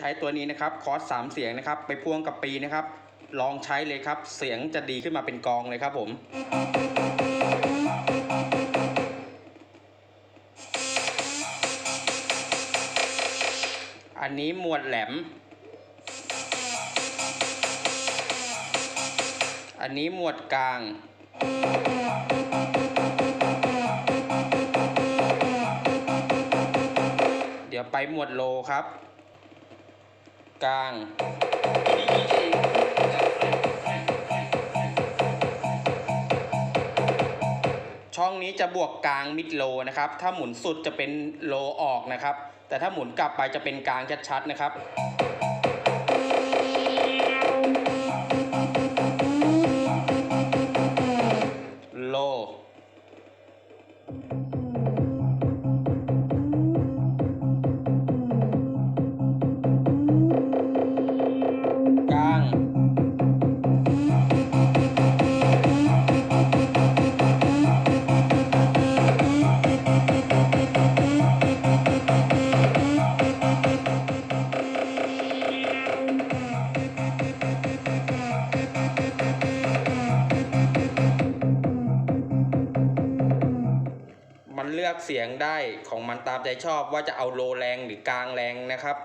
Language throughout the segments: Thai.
ใช้ตัวนี้นะครับคอร์สสามเสียงนะครับ ไปพ่วงกับปีนะครับ ลองใช้เลยครับ เสียงจะดีขึ้นมาเป็นกองเลยครับผมอันนี้หมวดแหลม อันนี้หมวดกลาง เดี๋ยวไปหมวดโลครับ กลาง ช่องนี้จะบวกกลางมิดโลนะครับ ถ้าหมุนสุดจะเป็นโลออกนะครับ แต่ถ้าหมุนกลับไปจะเป็นกลางชัดๆนะครับ เลือกเสียงได้ของมันตามใจชอบว่าจะเอาโลแรงหรือกลางแรงนะครับ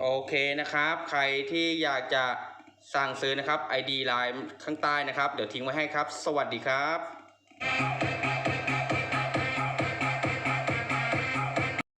โอเคนะครับ ใครที่อยากจะ สั่งซื้อนะครับ ID ไลน์ข้างใต้นะครับ เดี๋ยวทิ้งไว้ให้ครับ สวัสดีครับ